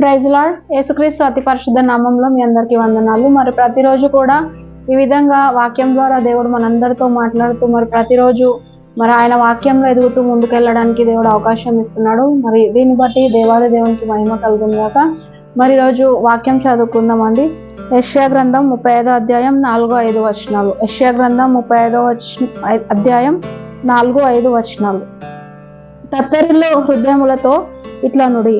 ప్రైజ్లాడ్ యేసుక్రీస్తు అతి పరిశుద్ధ నామంలో మీ అందరికీ వందనాలు. మరి ప్రతిరోజు కూడా ఈ విధంగా వాక్యం ద్వారా దేవుడు మనందరితో మాట్లాడుతూ మరి ప్రతిరోజు మరి ఆయన వాక్యంలో ఎదుగుతూ ముందుకెళ్ళడానికి దేవుడు అవకాశం ఇస్తున్నాడు. మరి దీన్ని బట్టి దేవాది దేవునికి మహిమ కలుగుందాక మరి రోజు వాక్యం చదువుకుందామండి. యష్యా గ్రంథం ముప్పై ఐదో అధ్యాయం నాలుగో ఐదు వచనాలు. యష్యా గ్రంథం ముప్పై ఐదో వచ అధ్యాయం నాలుగో ఐదు వచనాలు. తత్తరిలో హృదయములతో ఇట్లా నుడి.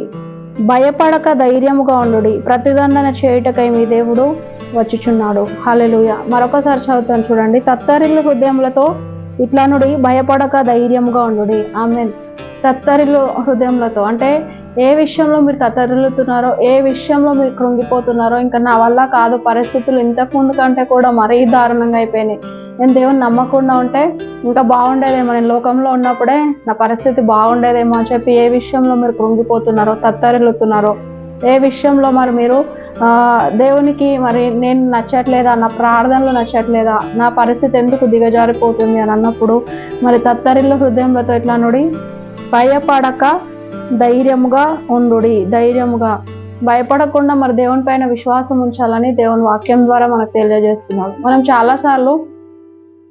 భయపడక ధైర్యముగా ఉండు ప్రతిదండన చేయుటకై మీ దేవుడు వచ్చుచున్నాడు. హాలెలుయ మరొకసారి చదువుతాను చూడండి. తత్తరిల్లు హృదయములతో ఇట్లా నుడి భయపడక ధైర్యముగా ఉండు ఆమె తత్తరిల్లు హృదయములతో. అంటే ఏ విషయంలో మీరు తత్తరిల్లుతున్నారో ఏ విషయంలో మీరు కృంగిపోతున్నారో ఇంకా నా వల్ల కాదు పరిస్థితులు ఇంతకు ముందు కంటే కూడా మరీ దారుణంగా అయిపోయినాయి. నేను దేవుని నమ్మకుండా ఉంటే ఇంకా బాగుండేదేమో. నేను లోకంలో ఉన్నప్పుడే నా పరిస్థితి బాగుండేదేమో అని చెప్పి ఏ విషయంలో మీరు కృంగిపోతున్నారో తత్తరిల్లుతున్నారో ఏ విషయంలో మరి మీరు దేవునికి మరి నేను నచ్చట్లేదా నా ప్రార్థనలు నచ్చట్లేదా నా పరిస్థితి ఎందుకు దిగజారిపోతుంది అని అన్నప్పుడు మరి తత్తరిల్లు హృదయంలో ఎట్లా నుడి? భయపడక ధైర్యముగా ఉండు ధైర్యముగా. భయపడకుండా మరి దేవుని పైన విశ్వాసం ఉంచాలని దేవుని వాక్యం ద్వారా మనకు తెలియజేస్తున్నాడు. మనం చాలాసార్లు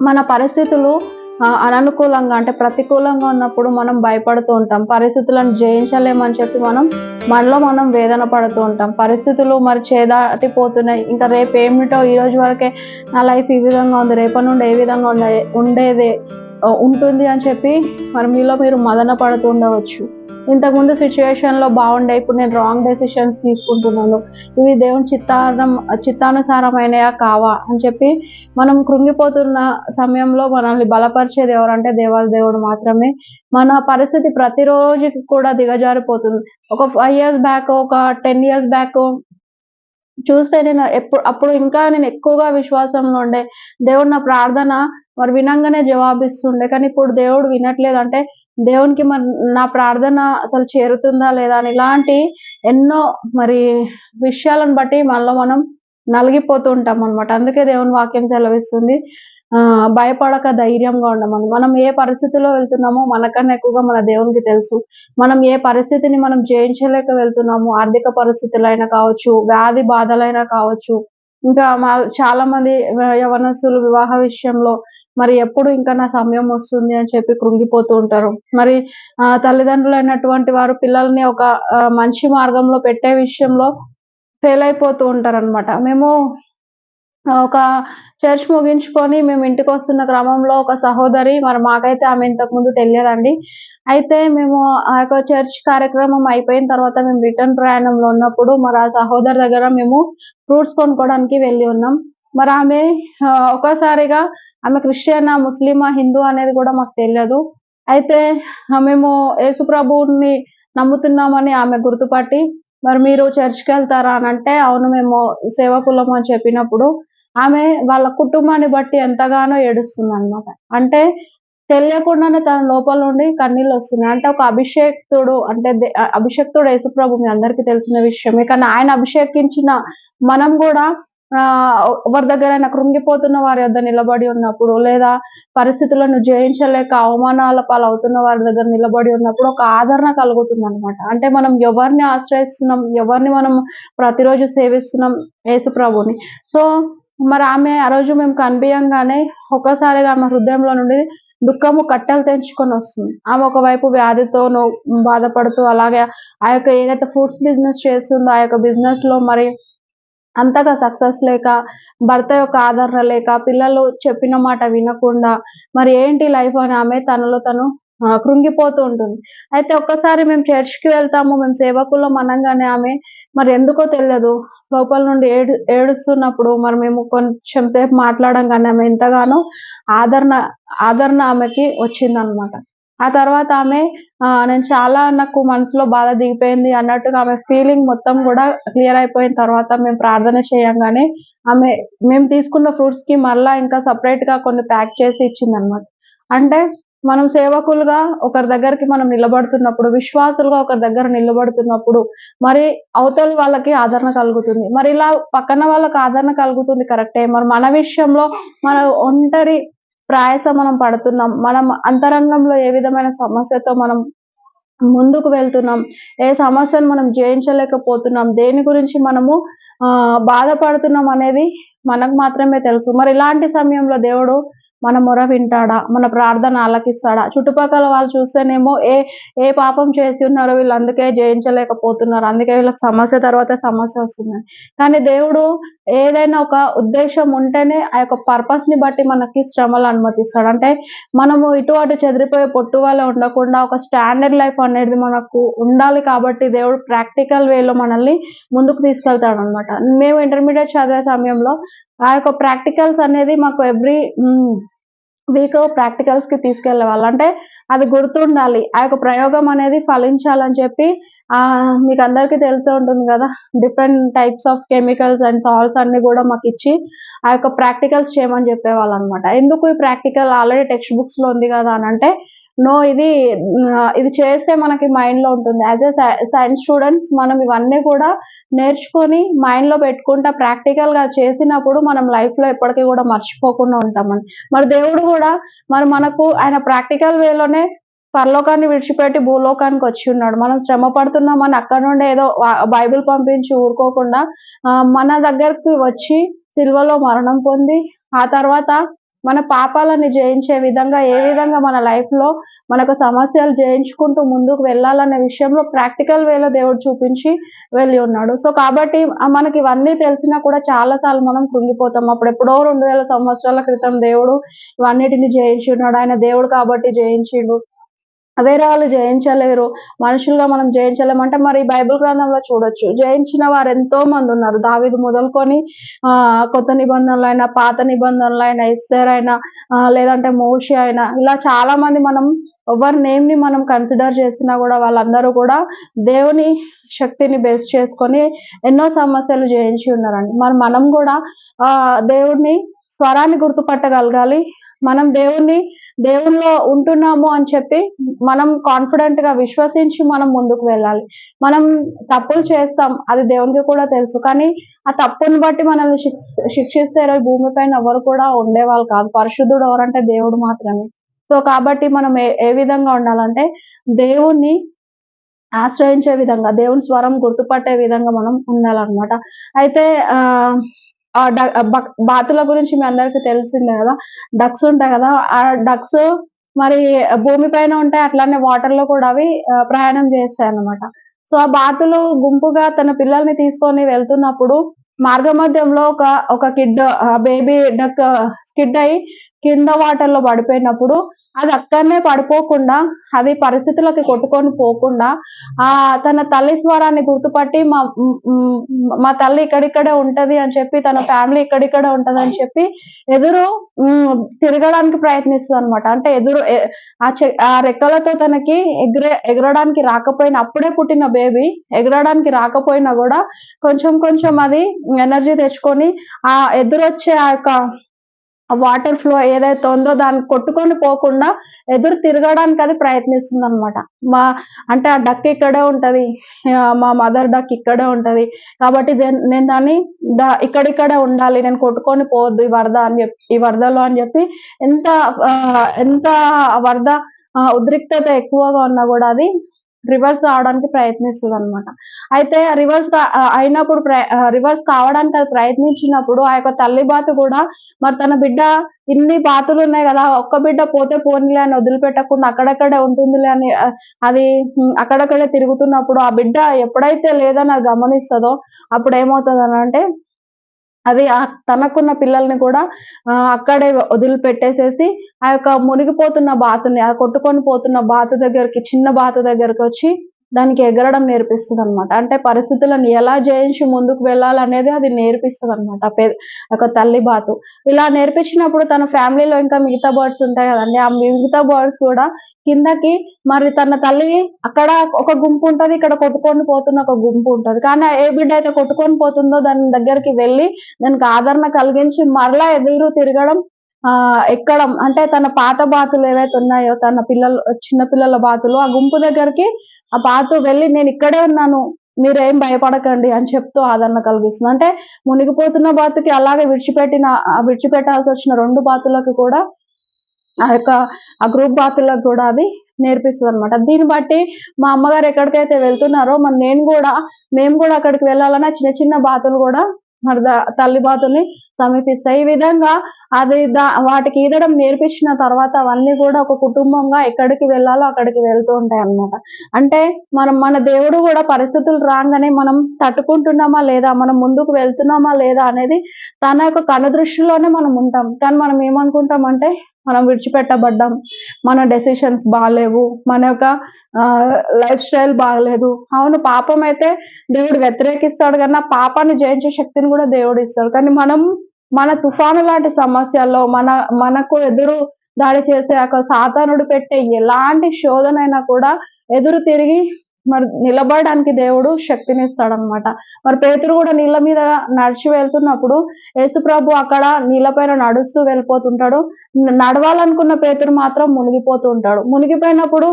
మన పరిస్థితులు అననుకూలంగా అంటే ప్రతికూలంగా ఉన్నప్పుడు మనం భయపడుతూ ఉంటాం. పరిస్థితులను జయించలేమని చెప్పి మనం మనలో మనం వేదన పడుతూ ఉంటాం. పరిస్థితులు మరి చేదాటిపోతున్నాయి. ఇంకా రేపు ఏమిటో ఈ రోజు వరకే నా లైఫ్ ఈ విధంగా ఉంది. రేపటి నుండి ఏ విధంగా ఉండే ఉండేదే ఉంటుంది అని చెప్పి మరి మీలో మీరు మదన పడుతూ ఉండవచ్చు. ఇంతకుముందు సిచ్యువేషన్లో బాగుండే ఇప్పుడు నేను రాంగ్ డెసిషన్స్ తీసుకుంటున్నాను. ఇవి దేవుని చిత్తానం చిత్తానుసారమైనయా కావా అని చెప్పి మనం కృంగిపోతున్న సమయంలో మనల్ని బలపరిచేది ఎవరంటే దేవాల దేవుడు మాత్రమే. మన పరిస్థితి ప్రతిరోజు కూడా దిగజారిపోతుంది. ఒక ఫైవ్ ఇయర్స్ బ్యాక్ ఒక టెన్ ఇయర్స్ బ్యాక్ చూస్తే నేను ఎప్పుడు అప్పుడు ఇంకా నేను ఎక్కువగా విశ్వాసంలో ఉండే దేవుడు నా ప్రార్థన మరి వినంగానే జవాబిస్తుండే. కానీ ఇప్పుడు దేవుడు వినట్లేదు. అంటే దేవునికి మన నా ప్రార్థన అసలు చేరుతుందా లేదా అని ఇలాంటి ఎన్నో మరి విషయాలను బట్టి మనలో మనం నలిగిపోతూ ఉంటాం అనమాట అందుకే దేవుని వాక్యం చెలవిస్తుంది ఆ భయపడక ధైర్యంగా ఉండమని మనం ఏ పరిస్థితిలో వెళ్తున్నామో మనకన్నా ఎక్కువగా మన దేవునికి తెలుసు. మనం ఏ పరిస్థితిని మనం జయించలేక వెళ్తున్నాము ఆర్థిక పరిస్థితులైనా కావచ్చు వ్యాధి బాధలైనా కావచ్చు ఇంకా మా చాలా మంది యవనస్తులు వివాహ విషయంలో మరి ఎప్పుడు ఇంకా నా సమయం వస్తుంది అని చెప్పి కృంగిపోతూ ఉంటారు. మరి తల్లిదండ్రులు అయినటువంటి వారు పిల్లల్ని ఒక మంచి మార్గంలో పెట్టే విషయంలో ఫెయిల్ అయిపోతూ ఉంటారు అనమాట మేము ఒక చర్చ్ ముగించుకొని మేము ఇంటికి వస్తున్న క్రమంలో ఒక సహోదరి మరి మాకైతే ఆమె ఇంతకుముందు తెలియదండి. అయితే మేము ఆ యొక్క చర్చ్ కార్యక్రమం అయిపోయిన తర్వాత మేము రిటర్న్ ప్రయాణంలో ఉన్నప్పుడు మరి ఆ సహోదరి దగ్గర మేము ఫ్రూట్స్ కొనుక్కోవడానికి వెళ్ళి ఉన్నాం. మరి ఆమె ఒకసారిగా ఆమె క్రిస్టియన్ ముస్లిమా హిందూ అనేది కూడా మాకు తెలియదు. అయితే మేము యేసుప్రభుని నమ్ముతున్నామని ఆమె గుర్తుపట్టి మరి మీరు చర్చ్కి వెళ్తారా? అని అంటే అవును మేము సేవకులం అని చెప్పినప్పుడు ఆమె వాళ్ళ కుటుంబాన్ని బట్టి ఎంతగానో ఏడుస్తుంది అనమాట అంటే తెలియకుండానే తన లోపల నుండి కన్నీళ్ళు వస్తున్నాయి. అంటే ఒక అభిషేక్తుడు అంటే అభిషేక్తుడు యేసుప్రభు మీ అందరికీ తెలిసిన విషయమే. కానీ ఆయన అభిషేకించిన మనం కూడా ఎవరి దగ్గరైనా కృంగిపోతున్న వారి వద్ద నిలబడి ఉన్నప్పుడు లేదా పరిస్థితులను జయించలేక అవమానాల పాలవుతున్న వారి దగ్గర నిలబడి ఉన్నప్పుడు ఒక ఆదరణ కలుగుతుంది అనమాట అంటే మనం ఎవరిని ఆశ్రయిస్తున్నాం ఎవరిని మనం ప్రతిరోజు సేవిస్తున్నాం యేసు ప్రభుని సో మరి ఆమె ఆ రోజు మేము కనిపించగానే ఒక్కసారిగా ఆమె హృదయంలో నుండి దుఃఖము కట్టెలు తెంచుకొని వస్తుంది. ఆమె ఒకవైపు వ్యాధితోనూ బాధపడుతూ అలాగే ఆ యొక్క ఏదైతే ఫ్రూట్స్ బిజినెస్ చేస్తుందో ఆ యొక్క బిజినెస్లో మరి అంతగా సక్సెస్ లేక భర్త యొక్క ఆదరణ లేక పిల్లలు చెప్పిన మాట వినకుండా మరి ఏంటి లైఫ్ అని ఆమె తనలో తను కృంగిపోతూ ఉంటుంది. అయితే ఒక్కసారి మేము చర్చ్కి వెళ్తాము మేము సేవకుల్లో మనంగానే ఆమె మరి ఎందుకో తెలియదు. లోపల నుండి ఏడు ఏడుస్తున్నప్పుడు మరి మేము కొంచెం సేపు మాట్లాడంగానే ఆమె ఎంతగానో ఆదరణ ఆదరణ ఆమెకి వచ్చిందనమాట. ఆ తర్వాత ఆమె నేను చాలా నాకు మనసులో బాధ దిగిపోయింది అన్నట్టుగా ఆమె ఫీలింగ్ మొత్తం కూడా క్లియర్ అయిపోయిన తర్వాత మేము ప్రార్థన చేయంగానే ఆమె మేము తీసుకున్న ఫ్రూట్స్కి మళ్ళా ఇంకా సపరేట్గా కొన్ని ప్యాక్ చేసి ఇచ్చింది అనమాట అంటే మనం సేవకులుగా ఒకరి దగ్గరికి మనం నిలబడుతున్నప్పుడు విశ్వాసులుగా ఒకరి దగ్గర నిలబడుతున్నప్పుడు మరి అవతలి వాళ్ళకి ఆదరణ కలుగుతుంది. మరి ఇలా పక్కన వాళ్ళకి ఆదరణ కలుగుతుంది కరెక్టే మరి మన విషయంలో మన ఒంటరి ప్రయాస మనం పడుతున్నాం. మనం అంతరంగంలో ఏ విధమైన సమస్యతో మనం ముందుకు వెళ్తున్నాం? ఏ సమస్యను మనం జయించలేకపోతున్నాం? దేని గురించి మనము ఆ బాధపడుతున్నాం అనేది మనకు మాత్రమే తెలుసు. మరి ఇలాంటి సమయంలో దేవుడు మన మొర వింటాడా? మన ప్రార్థన ఆలకిస్తాడా? చుట్టుపక్కల వాళ్ళు చూస్తేనేమో ఏ ఏ పాపం చేసి ఉన్నారో వీళ్ళు అందుకే జయించలేకపోతున్నారు. అందుకే వీళ్ళకి సమస్య తర్వాత సమస్య వస్తుంది. కానీ దేవుడు ఏదైనా ఒక ఉద్దేశం ఉంటేనే ఆ యొక్క పర్పస్ని బట్టి మనకి శ్రమలు అనుమతిస్తాడు. అంటే మనము ఇటు అటు చెదిరిపోయే పొట్టు వల్ల ఉండకుండా ఒక స్టాండర్డ్ లైఫ్ అనేది మనకు ఉండాలి కాబట్టి దేవుడు ప్రాక్టికల్ వేలో మనల్ని ముందుకు తీసుకెళ్తాడు అనమాట మేము ఇంటర్మీడియట్ చదివే సమయంలో ఆ యొక్క ప్రాక్టికల్స్ అనేది మాకు ఎవ్రీ వీక్ ప్రాక్టికల్స్కి వాళ్ళు అంటే అది గుర్తుండాలి. ఆ యొక్క ప్రయోగం అనేది ఫలించాలని చెప్పి మీకు అందరికీ తెలిసే ఉంటుంది కదా. Different types of chemicals and salts అన్ని కూడా మాకు ఇచ్చి ఆ యొక్క ప్రాక్టికల్స్ చేయమని చెప్పేవాళ్ళు అనమాట ఎందుకు ఈ ప్రాక్టికల్? ఆల్రెడీ టెక్స్ట్ బుక్స్లో ఉంది కదా అని అంటే నో ఇది ఇది చేస్తే మనకి మైండ్లో ఉంటుంది. యాజ్ ఎ సైన్స్ స్టూడెంట్స్ మనం ఇవన్నీ కూడా నేర్చుకొని మైండ్లో పెట్టుకుంటా ప్రాక్టికల్గా చేసినప్పుడు మనం లైఫ్లో ఎప్పటికీ కూడా మర్చిపోకుండా ఉంటామని మరి దేవుడు కూడా మరి మనకు ఆయన ప్రాక్టికల్ వేలోనే పరలోకాన్ని విడిచిపెట్టి భూలోకానికి వచ్చి ఉన్నాడు. మనం శ్రమ పడుతున్నామని అక్కడ నుండి ఏదో బైబిల్ పంపించి ఊరుకోకుండా మన దగ్గరకు వచ్చి సిల్వలో మరణం పొంది ఆ తర్వాత మన పాపాలని జయించే విధంగా ఏ విధంగా మన లైఫ్లో మనకు సమస్యలు జయించుకుంటూ ముందుకు వెళ్ళాలనే విషయంలో ప్రాక్టికల్ వేలో దేవుడు చూపించి వెళ్ళి ఉన్నాడు. సో కాబట్టి మనకి ఇవన్నీ తెలిసినా కూడా చాలా సార్లు మనం కృంగిపోతాం. అప్పుడు ఎప్పుడో రెండు వేల సంవత్సరాల క్రితం దేవుడు ఇవన్నిటిని జయించి ఉన్నాడు. ఆయన దేవుడు కాబట్టి జయించిండు. వేరే వాళ్ళు జయించలేరు. మనుషులుగా మనం జయించలేము అంటే మరి బైబిల్ గ్రంథంలో చూడొచ్చు. జయించిన వారు ఎంతో మంది ఉన్నారు. దావిది మొదలుకొని ఆ కొత్త నిబంధనలు అయినా పాత నిబంధనలు అయినా ఇస్తర్ అయినా లేదంటే మోషి అయినా ఇలా చాలా మంది మనం ఎవరి నేమ్ని మనం కన్సిడర్ చేసినా కూడా వాళ్ళందరూ కూడా దేవుని శక్తిని బేస్ చేసుకొని ఎన్నో సమస్యలు జయించి ఉన్నారండి. మరి మనం కూడా ఆ దేవుడిని స్వరాన్ని గుర్తుపట్టగలగాలి. మనం దేవుణ్ణి దేవుల్లో ఉంటున్నాము అని చెప్పి మనం కాన్ఫిడెంట్గా విశ్వసించి మనం ముందుకు వెళ్ళాలి. మనం తప్పులు చేస్తాం అది దేవునికి కూడా తెలుసు. కానీ ఆ తప్పుని బట్టి మనల్ని శిక్ష- శిక్షిస్తే ఈ భూమి పైన ఎవరు కూడా ఉండేవాళ్ళు కాదు. పరిశుద్ధుడు ఎవరంటే దేవుడు మాత్రమే. సో కాబట్టి మనం ఏ ఏ విధంగా ఉండాలంటే దేవుణ్ణి ఆశ్రయించే విధంగా దేవుని స్వరం గుర్తుపట్టే విధంగా మనం ఉండాలన్నమాట. అయితే ఆ బాతుల గురించి మీ అందరికి తెలిసిందే కదా? డక్స్ ఉంటాయి కదా? ఆ డక్స్ మరి భూమి పైన ఉంటాయి అట్లానే వాటర్లో కూడా అవి ప్రయాణం చేస్తాయి అన్నమాట సో ఆ బాతులు గుంపుగా తన పిల్లల్ని తీసుకొని వెళ్తున్నప్పుడు మార్గ మధ్యంలో ఒక ఒక కిడ్ బేబీ డక్ స్కిడ్ అయి కింద వాటర్లో పడిపోయినప్పుడు అది అక్కడనే పడిపోకుండా అది పరిస్థితులకి కొట్టుకొని పోకుండా ఆ తన తల్లి స్వరాన్ని గుర్తుపట్టి మా మా తల్లి ఇక్కడిక్కడే ఉంటది అని చెప్పి తన ఫ్యామిలీ ఇక్కడిక్కడే ఉంటది అని చెప్పి ఎదురు తిరగడానికి ప్రయత్నిస్తుంది అనమాట అంటే ఎదురు ఆ చె ఆ రెక్కలతో తనకి ఎగిరే ఎగరడానికి రాకపోయినా అప్పుడే పుట్టిన బేబీ ఎగరడానికి రాకపోయినా కూడా కొంచెం కొంచెం అది ఎనర్జీ తెచ్చుకొని ఆ ఎదురొచ్చే ఆ యొక్క వాటర్ ఫ్లో ఏదైతే ఉందో దాన్ని కొట్టుకొని పోకుండా ఎదురు తిరగడానికి అది ప్రయత్నిస్తుంది అనమాట మా అంటే ఆ డక్ ఇక్కడే ఉంటుంది. మా మదర్ డక్ ఇక్కడే ఉంటుంది. కాబట్టి నేను దాన్ని దా- ఇక్కడిక్కడే ఉండాలి. నేను కొట్టుకొని పోవద్దు ఈ వరద అని చెప్పి ఈ వరదలో అని చెప్పి ఎంత ఎంత వరద ఉద్రిక్తత ఎక్కువగా ఉన్నా కూడా అది రివర్స్ కావడానికి ప్రయత్నిస్తుంది అనమాట అయితే రివర్స్ అయినప్పుడు రివర్స్ కావడానికి అది ప్రయత్నించినప్పుడు ఆ యొక్క తల్లి బాతు కూడా మరి తన బిడ్డ ఇన్ని బాతులు ఉన్నాయి కదా ఒక్క బిడ్డ పోతే పోనీలే అని వదిలిపెట్టకుండా అక్కడక్కడే ఉంటుందిలే అని అది అక్కడక్కడే తిరుగుతున్నప్పుడు ఆ బిడ్డ ఎప్పుడైతే లేదని అది గమనిస్తుందో అప్పుడు ఏమవుతుంది అంటే అది తనకున్న పిల్లల్ని కూడా అక్కడే వదిలిపెట్టేసేసి ఆ యొక్క మునిగిపోతున్న బాతుని ఆ కొట్టుకొని పోతున్న బాతు దగ్గరికి చిన్న బాతు దగ్గరికి వచ్చి దానికి ఎగరడం నేర్పిస్తుంది అనమాట అంటే పరిస్థితులను ఎలా జయించి ముందుకు వెళ్ళాలనేది అది నేర్పిస్తుంది అనమాట ఒక తల్లి బాతు. ఇలా నేర్పించినప్పుడు తన ఫ్యామిలీలో ఇంకా మిగతా బర్డ్స్ ఉంటాయి కదండి. ఆ మిగతా బర్డ్స్ కూడా కిందకి మరి తన తల్లి అక్కడ ఒక గుంపు ఉంటుంది ఇక్కడ కొట్టుకొని పోతున్న ఒక గుంపు ఉంటుంది. కానీ ఏ బిడ్డ అయితే కొట్టుకొని పోతుందో దాని దగ్గరికి వెళ్ళి దానికి ఆదరణ కలిగించి మరలా ఎదురు తిరగడం ఆ ఎక్కడం అంటే తన పాత బాతులు ఏవైతే ఉన్నాయో తన పిల్లలు చిన్న పిల్లల బాతులు ఆ గుంపు దగ్గరికి ఆ బాతు వెళ్ళి నేను ఇక్కడే ఉన్నాను మీరేం భయపడకండి అని చెప్తూ ఆదరణ కలిగిస్తుంది. అంటే మునిగిపోతున్న బాతుకి అలాగే విడిచిపెట్టిన విడిచిపెట్టాల్సి వచ్చిన రెండు బాతులకు కూడా ఆ యొక్క ఆ గ్రూప్ బాతులకు కూడా అది నేర్పిస్తుంది అనమాట దీన్ని బట్టి మా అమ్మగారు ఎక్కడికైతే వెళ్తున్నారో మరి నేను కూడా మేము కూడా అక్కడికి వెళ్ళాలన్నా చిన్న చిన్న బాతులు కూడా మరి తల్లి బాతుల్ని సమీపిస్తాయి ఈ విధంగా అది దా వాటికి ఈదడం నేర్పించిన తర్వాత అవన్నీ కూడా ఒక కుటుంబంగా ఎక్కడికి వెళ్ళాలో అక్కడికి వెళ్తూ ఉంటాయి అన్నమాట. అంటే మనం మన దేవుడు కూడా పరిస్థితులు రాగానే మనం తట్టుకుంటున్నామా లేదా మనం ముందుకు వెళ్తున్నామా లేదా అనేది తన యొక్క కనుదృష్టిలోనే మనం ఉంటాం. కానీ మనం ఏమనుకుంటామంటే మనం విడిచిపెట్టబడ్డాం. మన డెసిషన్స్ బాగాలేవు మన యొక్క లైఫ్ స్టైల్ బాగలేదు అవును పాపం అయితే దేవుడు వ్యతిరేకిస్తాడు కానీ పాపాన్ని జయించే శక్తిని కూడా దేవుడు ఇస్తాడు. కానీ మనం మన తుఫాను లాంటి సమస్యల్లో మన మనకు ఎదురు దాడి చేసే అక్కడ సాతానుడు పెట్టే ఎలాంటి శోధనైనా కూడా ఎదురు తిరిగి మరి నిలబడడానికి దేవుడు శక్తిని ఇస్తాడనమాట మరి పేతురు కూడా నీళ్ళ మీద నడిచి వెళ్తున్నప్పుడు యేసుప్రభు అక్కడ నీళ్ళపైన నడుస్తూ వెళ్ళిపోతుంటాడు. నడవాలనుకున్న పేతురు మాత్రం మునిగిపోతూ ఉంటాడు. మునిగిపోయినప్పుడు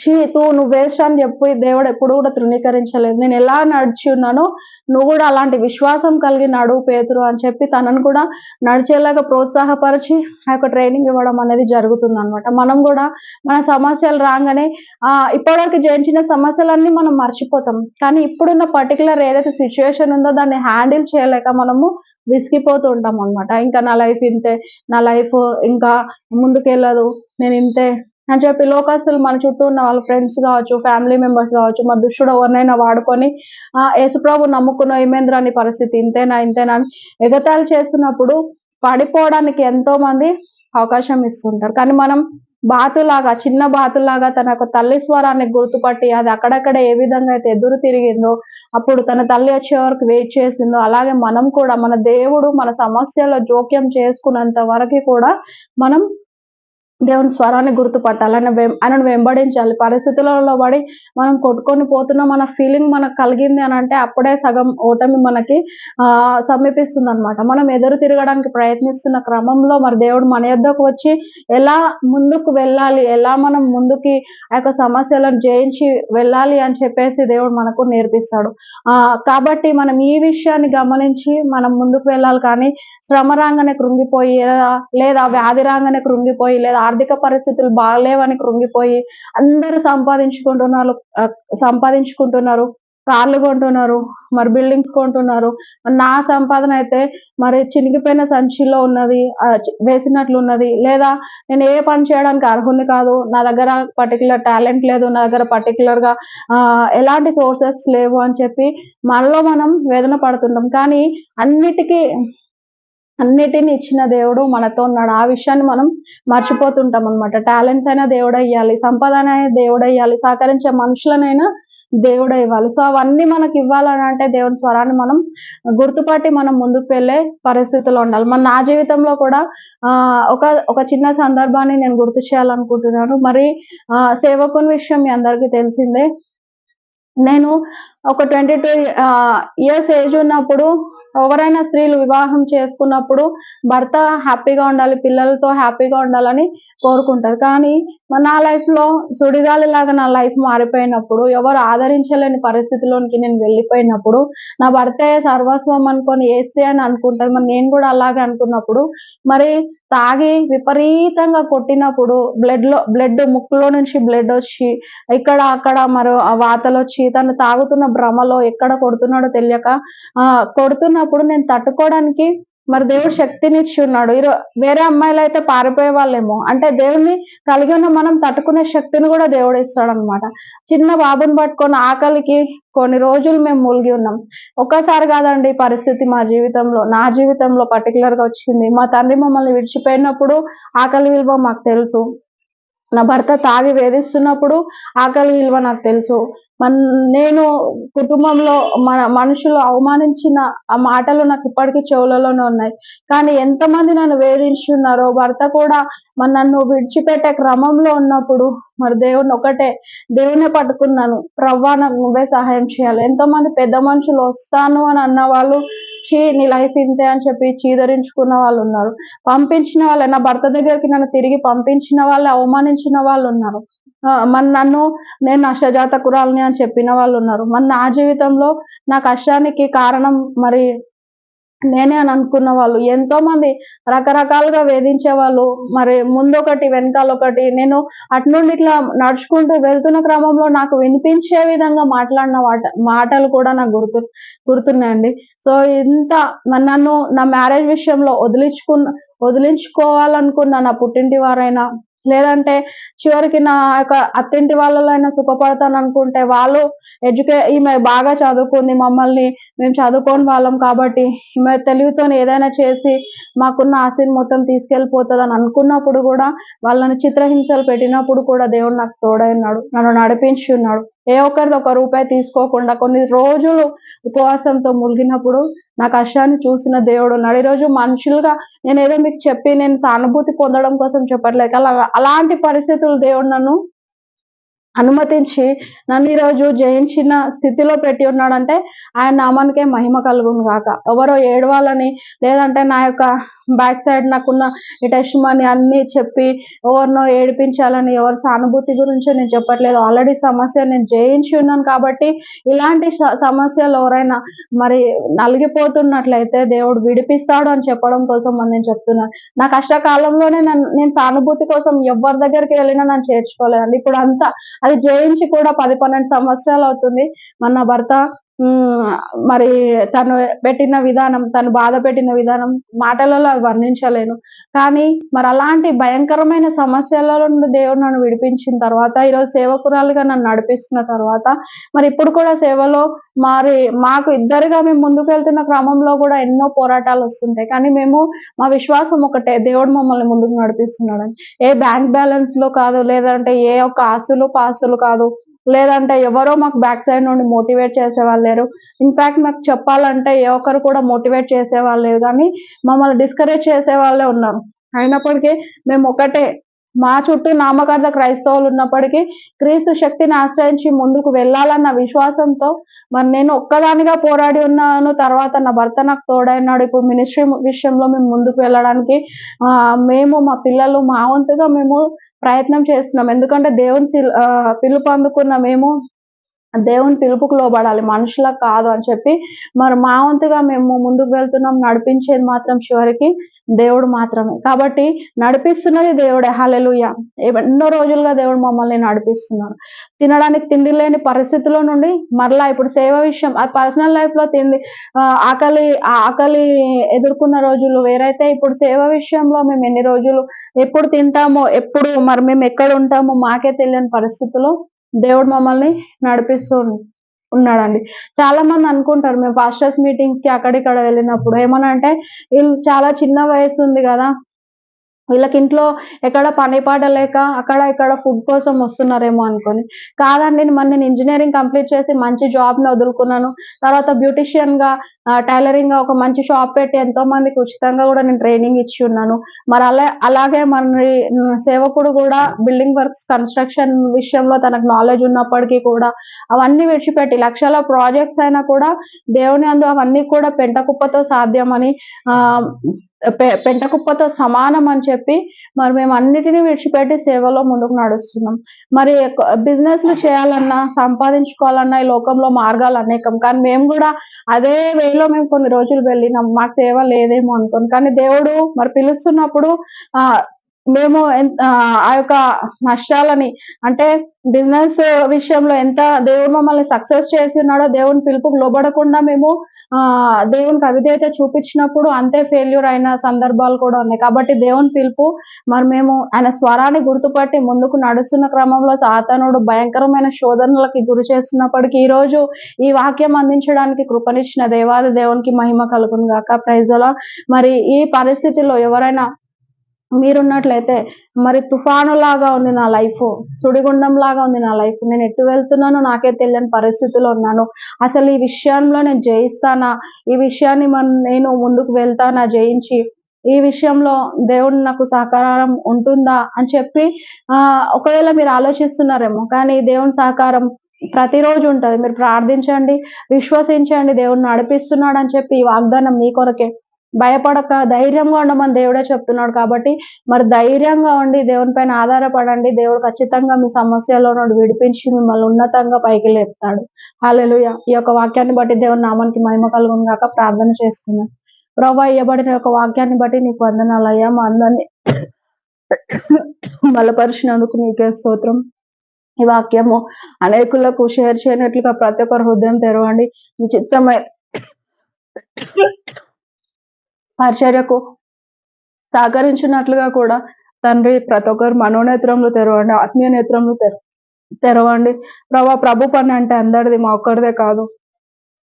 చీ తూ నువ్వు వేస్ట్ అని చెప్పి దేవుడు ఎప్పుడు కూడా తృణీకరించలేదు. నేను ఎలా నడిచి ఉన్నానో నువ్వు కూడా అలాంటి విశ్వాసం కలిగి నడువు పేతురు అని చెప్పి తనను కూడా నడిచేలాగా ప్రోత్సాహపరిచి ఆ యొక్క ట్రైనింగ్ ఇవ్వడం అనేది జరుగుతుంది అనమాట మనం కూడా మన సమస్యలు రాగానే ఆ ఇప్పటివరకు జయించిన సమస్యలన్నీ మనం మర్చిపోతాం. కానీ ఇప్పుడున్న పర్టికులర్ ఏదైతే సిచ్యువేషన్ ఉందో దాన్ని హ్యాండిల్ చేయలేక మనము విసిగిపోతూ ఉంటాం అనమాట ఇంకా నా లైఫ్ ఇంతే నా లైఫ్ ఇంకా ముందుకెళ్ళదు నేను ఇంతే అని చెప్పి లోకస్తులు మన చుట్టూ ఉన్న వాళ్ళ ఫ్రెండ్స్ కావచ్చు ఫ్యామిలీ మెంబర్స్ కావచ్చు మా దుష్టుడు ఎవరినైనా వాడుకొని ఆ యేసుప్రభు నమ్ముకున్న ఏమేంద్రాని పరిస్థితి ఇంతేనా ఇంతేనా అని చేస్తున్నప్పుడు పడిపోవడానికి ఎంతో మంది అవకాశం ఇస్తుంటారు. కానీ మనం బాతులాగా చిన్న బాతులాగా తన యొక్క తల్లి స్వరాన్ని గుర్తుపట్టి అది అక్కడక్కడ ఏ విధంగా అయితే ఎదురు తిరిగిందో అప్పుడు తన తల్లి వచ్చే వరకు వెయిట్ చేసిందో అలాగే మనం కూడా మన దేవుడు మన సమస్యలో జోక్యం చేసుకున్నంత వరకు కూడా మనం దేవుని స్వరాన్ని గుర్తుపట్టాలి వెం ఆయనను వెంబడించాలి. పరిస్థితులలో పడి మనం కొట్టుకొని పోతున్నాం మన ఫీలింగ్ మనకు కలిగింది అని అంటే అప్పుడే సగం ఓటమి మనకి ఆ సమీపిస్తుంది అనమాట మనం ఎదురు తిరగడానికి ప్రయత్నిస్తున్న క్రమంలో మరి దేవుడు మన యొద్దకు వచ్చి ఎలా ముందుకు వెళ్ళాలి ఎలా మనం ముందుకి ఆ యొక్క సమస్యలను జయించి వెళ్ళాలి అని చెప్పేసి దేవుడు మనకు నేర్పిస్తాడు. ఆ కాబట్టి మనం ఈ విషయాన్ని గమనించి మనం ముందుకు వెళ్ళాలి కానీ శ్రమ రాగానే కృంగిపోయి లేదా లేదా వ్యాధి రాగానే కృంగిపోయి లేదా ఆర్థిక పరిస్థితులు బాగలేవని కృంగిపోయి అందరూ సంపాదించుకుంటున్నారు సంపాదించుకుంటున్నారు కార్లు కొంటున్నారు మరి బిల్డింగ్స్ కొంటున్నారు. నా సంపాదన అయితే మరి చినిగిపోయిన సంచిలో ఉన్నది వేసినట్లు ఉన్నది. లేదా నేను ఏ పని చేయడానికి అర్హుని కాదు నా దగ్గర పర్టికులర్ టాలెంట్ లేదు నా దగ్గర పర్టికులర్గా ఎలాంటి సోర్సెస్ లేవు అని చెప్పి మనలో మనం వేదన పడుతుంటాం. కానీ అన్నిటికీ అన్నిటిని ఇచ్చిన దేవుడు మనతో ఉన్నాడు. ఆ విషయాన్ని మనం మర్చిపోతుంటాం అనమాట టాలెంట్స్ అయినా దేవుడు అయ్యాలి సంపాదన అయినా దేవుడు అయ్యాలి సహకరించే మనుషులనైనా దేవుడు ఇవ్వాలి. సో అవన్నీ మనకి ఇవ్వాలని అంటే దేవుని స్వరాన్ని మనం గుర్తుపట్టి మనం ముందుకు వెళ్ళే పరిస్థితిలో ఉండాలి. మన నా జీవితంలో కూడా ఒక ఒక చిన్న సందర్భాన్ని నేను గుర్తు చేయాలనుకుంటున్నాను. మరి సేవకుని విషయం మీ అందరికీ తెలిసిందే. నేను ఒక ట్వంటీ టూ ఇయర్స్ ఏజ్ ఉన్నప్పుడు ఎవరైనా స్త్రీలు వివాహం చేసుకున్నప్పుడు భర్త హ్యాపీగా ఉండాలి పిల్లలతో హ్యాపీగా ఉండాలని కోరుకుంటారు కానీ మన నా లైఫ్ సుడిగాలి లాగా నా లైఫ్ మారిపోయినప్పుడు ఎవరు ఆదరించలేని పరిస్థితిలోనికి నేను వెళ్ళిపోయినప్పుడు నా భర్తే సర్వస్వం అనుకొని వేస్తే అని అనుకుంటుంది. మరి నేను కూడా అలాగే అనుకున్నప్పుడు మరి తాగి విపరీతంగా కొట్టినప్పుడు బ్లడ్లో బ్లడ్ ముక్కులో నుంచి బ్లడ్ వచ్చి ఇక్కడ అక్కడ మరో ఆ వాతలు వచ్చి తను తాగుతున్న భ్రమలో ఎక్కడ కొడుతున్నాడో తెలియక కొడుతున్నప్పుడు నేను తట్టుకోవడానికి మరి దేవుడు శక్తినిచ్చి ఉన్నాడు ఈరో- వేరే అమ్మాయిలు అయితే పారిపోయే వాళ్ళేమో అంటే దేవుని కలిగి ఉన్న మనం తట్టుకునే శక్తిని కూడా దేవుడు ఇస్తాడు అనమాట చిన్న బాబుని పట్టుకొని ఆకలికి కొన్ని రోజులు మేము మూలిగి ఉన్నాం. ఒక్కసారి కాదండి ఈ పరిస్థితి మా జీవితంలో నా జీవితంలో పర్టికులర్గా వచ్చింది. మా తండ్రి మమ్మల్ని విడిచిపోయినప్పుడు ఆకలి విలువ మాకు తెలుసు. నా భర్త తాగి వేధిస్తున్నప్పుడు ఆకలి విలువ నాకు తెలుసు. మన్ నేను కుటుంబంలో మన మనుషులు అవమానించిన ఆ మాటలు నాకు ఇప్పటికీ చెవులలోనే ఉన్నాయి. కానీ ఎంతమంది నన్ను వేధించున్నారో భర్త కూడా మరి నన్ను విడిచిపెట్టే క్రమంలో ఉన్నప్పుడు మరి దేవుని ఒకటే దేవునే పట్టుకున్నాను. ప్రవ్వా నాకు నువ్వే సహాయం చేయాలి. ఎంతోమంది పెద్ద మనుషులు వస్తాను అని అన్న వాళ్ళు చీ నీ లైఫ్ ఇంతే అని చెప్పి చీదరించుకున్న వాళ్ళు ఉన్నారు. పంపించిన వాళ్ళు నా భర్త దగ్గరికి నన్ను తిరిగి పంపించిన వాళ్ళు అవమానించిన వాళ్ళు ఉన్నారు. మన నన్ను నేను నష్టజాతకురాలని అని చెప్పిన వాళ్ళు ఉన్నారు. మన నా జీవితంలో నా కష్టానికి కారణం మరి నేనే అని అనుకున్న వాళ్ళు ఎంతో మంది రకరకాలుగా వేధించే వాళ్ళు మరి ముందొకటి వెనకాల ఒకటి నేను అటు నుండి ఇట్లా నడుచుకుంటూ వెళ్తున్న క్రమంలో నాకు వినిపించే విధంగా మాట్లాడిన వాట మాటలు కూడా నాకు గుర్తు గుర్తున్నాయండి. సో ఇంత నన్ను నా మ్యారేజ్ విషయంలో వదిలించుకున్న వదిలించుకోవాలనుకున్న నా పుట్టింటి వారైనా లేదంటే చివరికి నా యొక్క అత్తింటి వాళ్ళలో అయినా సుఖపడతాను అనుకుంటే వాళ్ళు ఎడ్యుకే ఈమె బాగా చదువుకుంది మమ్మల్ని మేము చదువుకోని వాళ్ళం కాబట్టి ఈమె తెలివితో ఏదైనా చేసి మాకున్న ఆశని మొత్తం తీసుకెళ్ళిపోతుంది అని అనుకున్నప్పుడు కూడా వాళ్ళని చిత్రహింసలు పెట్టినప్పుడు కూడా దేవుడు నాకు తోడైనాడు నన్ను నడిపించి ఉన్నాడు. ఏ ఒక్కరిది ఒక రూపాయి తీసుకోకుండా కొన్ని రోజులు ఉపవాసంతో ములిగినప్పుడు నా కష్టాన్ని చూసిన దేవుడు ఉన్నాడు. ఈరోజు మనుషులుగా నేను ఏదో మీకు చెప్పి నేను సానుభూతి పొందడం కోసం చెప్పట్లేదు. అలా అలాంటి పరిస్థితులు దేవుడు నన్ను అనుమతించి నన్ను ఈరోజు జయించిన స్థితిలో పెట్టి ఉన్నాడంటే ఆయన నామానికే మహిమ కలుగును కాక ఎవరో ఏడవాలని లేదంటే నా యొక్క బ్యాక్ సైడ్ నాకున్న ఈ టెస్ట్ మనీ అన్నీ చెప్పి ఎవరినో ఏడిపించాలని ఎవరి సానుభూతి గురించి నేను చెప్పట్లేదు. ఆల్రెడీ సమస్య నేను జయించి ఉన్నాను కాబట్టి ఇలాంటి సమస్యలు ఎవరైనా మరి నలిగిపోతున్నట్లయితే దేవుడు విడిపిస్తాడు అని చెప్పడం కోసం అని నేను చెప్తున్నాను నా కష్టకాలంలోనే నన్ను నేను సానుభూతి కోసం ఎవరి దగ్గరికి వెళ్ళినా నన్ను చేర్చుకోలేదండి. ఇప్పుడు అంతా అది జయించి కూడా పది పన్నెండు సంవత్సరాలు అవుతుంది. మన భర్త మరి తను పెట్టిన విధానం తను బాధ పెట్టిన విధానం మాటలలో అది వర్ణించలేను. కానీ మరి అలాంటి భయంకరమైన సమస్యలలో నుండి దేవుడు నన్ను విడిపించిన తర్వాత ఈరోజు సేవకురాలుగా నన్ను నడిపిస్తున్న తర్వాత మరి ఇప్పుడు కూడా సేవలో మరి మాకు ఇద్దరుగా మేము ముందుకు వెళ్తున్న క్రమంలో కూడా ఎన్నో పోరాటాలు వస్తుంటాయి. కానీ మేము మా విశ్వాసం ఒకటే దేవుడు మమ్మల్ని ముందుకు నడిపిస్తున్నాడని ఏ బ్యాంక్ బ్యాలెన్స్లో కాదు లేదంటే ఏ ఒక్క ఆస్తులు పాస్తులు కాదు లేదంటే ఎవరో మాకు బ్యాక్ సైడ్ నుండి మోటివేట్ చేసే వాళ్ళు లేరు ఇన్ఫ్యాక్ట్ మాకు చెప్పాలంటే ఏ ఒక్కరు కూడా మోటివేట్ చేసే వాళ్ళు లేరు కానీ మమ్మల్ని డిస్కరేజ్ చేసే వాళ్ళే ఉన్నారు అయినప్పటికీ మేము ఒకటే మా చుట్టూ నామకార్థ క్రైస్తవులు ఉన్నప్పటికీ క్రీస్తు శక్తిని ఆశ్రయించి ముందుకు వెళ్ళాలన్న విశ్వాసంతో మరి నేను ఒక్కదానిగా పోరాడి ఉన్నాను. తర్వాత నా భర్త నాకు తోడైనాడు. ఇప్పుడు మినిస్ట్రీ విషయంలో మేము ముందుకు వెళ్ళడానికి మేము మా పిల్లలు మా వంతుగా మేము ప్రయత్నం చేస్తున్నాం. ఎందుకంటే దేవుని సిల్- ఆ, పిలుపు అందుకున్న మేము దేవుని పిలుపుకు లోబడాలి. మనుషులా కాదు అని చెప్పి మరి మా వంతుగా మేము ముందుకు వెళ్తున్నాం. నడిపించేది మాత్రం చివరికి దేవుడు మాత్రమే. కాబట్టి నడిపిస్తున్నది దేవుడే. హలెలుయ ఎన్నో రోజులుగా దేవుడు మమ్మల్ని నడిపిస్తున్నాడు తినడానికి తిండి లేని పరిస్థితిలో నుండి మరలా ఇప్పుడు సేవ విషయం ఆ పర్సనల్ లైఫ్లో తిండి ఆకలి ఆ ఆకలి ఎదుర్కొన్న రోజులు వేరైతే ఇప్పుడు సేవ విషయంలో మేము ఎన్ని రోజులు ఎప్పుడు తింటామో ఎప్పుడు మరి మేము ఎక్కడ ఉంటామో మాకే తెలియని పరిస్థితిలో దేవుడు మమ్మల్ని నడిపిస్తూ ఉన్నాడండి. చాలా మంది అనుకుంటారు మేము పాస్టర్స్ మీటింగ్స్కి అక్కడిక్కడ వెళ్ళినప్పుడు ఏమన్నా అంటే వీళ్ళు చాలా చిన్న వయసు ఉంది కదా వీళ్ళకి ఇంట్లో ఎక్కడ పని పాట లేక అక్కడ ఇక్కడ ఫుడ్ కోసం వస్తున్నారేమో అనుకొని. కాదండి మరి నేను ఇంజనీరింగ్ కంప్లీట్ చేసి మంచి జాబ్ని వదులుకున్నాను. తర్వాత బ్యూటిషియన్గా గా టైలరింగ్గా ఒక మంచి షాప్ పెట్టి ఎంతో మందికి ఉచితంగా కూడా నేను ట్రైనింగ్ ఇచ్చి ఉన్నాను. మరి అలా అలాగే మరి సేవకుడు కూడా బిల్డింగ్ వర్క్స్ కన్స్ట్రక్షన్ విషయంలో తనకు నాలెడ్జ్ ఉన్నప్పటికీ కూడా అవన్నీ విడిచిపెట్టి లక్షల ప్రాజెక్ట్స్ అయినా కూడా దేవుని అందు అవన్నీ కూడా పెంట కుప్పతో సాధ్యమని పెంట కుప్పతో సమానం అని చెప్పి మరి మేము అన్నిటినీ విడిచిపెట్టి సేవలో ముందుకు నడుస్తున్నాం. మరి బిజినెస్లు చేయాలన్నా సంపాదించుకోవాలన్నా ఈ లోకంలో మార్గాలు అనేకం. కానీ మేము కూడా అదే వేలో మేము కొన్ని రోజులు వెళ్ళినాం. మాకు సేవ లేదేమో అనుకోండి కానీ దేవుడు మరి పిలుస్తున్నప్పుడు మేము ఆ యొక్క నష్టాలని అంటే బిజినెస్ విషయంలో ఎంత దేవుడు మమ్మల్ని సక్సెస్ చేసి ఉన్నాడో దేవుని పిలుపుకు లోబడకుండా మేము ఆ దేవునికి అవిధేయత చూపించినప్పుడు అంతే ఫెయిల్యూర్ అయిన సందర్భాలు కూడా ఉన్నాయి. కాబట్టి దేవుని పిలుపు మరి మేము ఆయన స్వరాన్ని గుర్తుపట్టి ముందుకు నడుస్తున్న క్రమంలో సాతనుడు భయంకరమైన శోధనలకి గురి చేస్తున్నప్పటికీ ఈ రోజు ఈ వాక్యం అందించడానికి కృపనిచ్చిన దేవాది దేవునికి మహిమ కలుగును గాక. ప్రైజలా మరి ఈ పరిస్థితిలో ఎవరైనా మీరున్నట్లయితే మరి తుఫాను లాగా ఉంది నా లైఫ్ సుడిగుండం లాగా ఉంది నా లైఫ్ నేను ఎటు వెళ్తున్నానో నాకే తెలియని పరిస్థితిలో ఉన్నాను. అసలు ఈ విషయంలో నేను జయిస్తానా? ఈ విషయాన్ని మన నేను ముందుకు వెళ్తానా జయించి? ఈ విషయంలో దేవుడు నాకు సహకారం ఉంటుందా? అని చెప్పి ఆ ఒకవేళ మీరు ఆలోచిస్తున్నారేమో కానీ దేవుని సహకారం ప్రతిరోజు ఉంటుంది. మీరు ప్రార్థించండి విశ్వసించండి దేవుడు నడిపిస్తున్నాడు అని చెప్పి ఈ వాగ్దానం మీ కొరకే. భయపడక ధైర్యంగా ఉండమని దేవుడే చెప్తున్నాడు కాబట్టి మరి ధైర్యంగా ఉండి దేవుని పైన ఆధారపడండి. దేవుడు ఖచ్చితంగా మీ సమస్యలో నుండి విడిపించి మిమ్మల్ని ఉన్నతంగా పైకి లేపుతాడు. హాలెలుయ ఈ యొక్క వాక్యాన్ని బట్టి దేవుని నామానికి మహిమ కలుగును కాక ప్రార్థన చేసుకుందాం. ప్రభా ఇవ్వబడిన యొక్క వాక్యాన్ని బట్టి నీకు వందనాలయ్యా మా అందరినీ బలపరిచినందుకు నీకే స్తోత్రం. ఈ వాక్యము అనేకులకు షేర్ చేయనట్లుగా ప్రతి ఒక్కరు హృదయం తెరవండి. మీ చిత్రమై పరిచర్యకు సహకరించినట్లుగా కూడా తండ్రి ప్రతి ఒక్కరు మనోనేత్రంలో తెరవండి ఆత్మీయ నేత్రంలో తెర తెరవండి. ప్రభా ప్రభు పని అంటే అందరిది మా ఒక్కరిదే కాదు.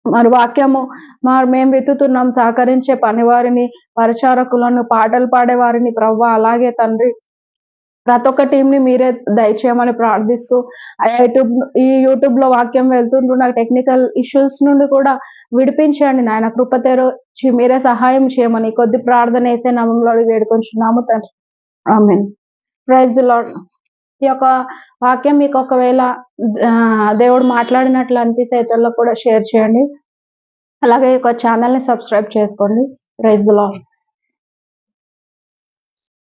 మరి వాక్యము మరి మేము వెతుకుతున్నాం సహకరించే పని వారిని పరిచారకులను పాటలు పాడేవారిని ప్రభు అలాగే తండ్రి. ప్రతి ఒక్క టీంని మీరే దయచేయమని ప్రార్థిస్తూ యూట్యూబ్ ఈ యూట్యూబ్లో వాక్యం వెళ్తుంటూ నాకు టెక్నికల్ ఇష్యూస్ నుండి కూడా విడిపించండి నాయన. కృప తెరచి మీరే సహాయం చేయమని కొద్ది ప్రార్థన వేసే నామంలో వేడుకొంచున్నాము తండ్రి. ఆమెన్. ప్రైజ్ లాడ్ ఈ యొక్క వాక్యం మీకు ఒకవేళ దేవుడు మాట్లాడినట్లు అనిపిస్తే ఇతరులకు కూడా షేర్ చేయండి. అలాగే ఈ యొక్క ఛానల్ని సబ్స్క్రైబ్ చేసుకోండి. Praise lord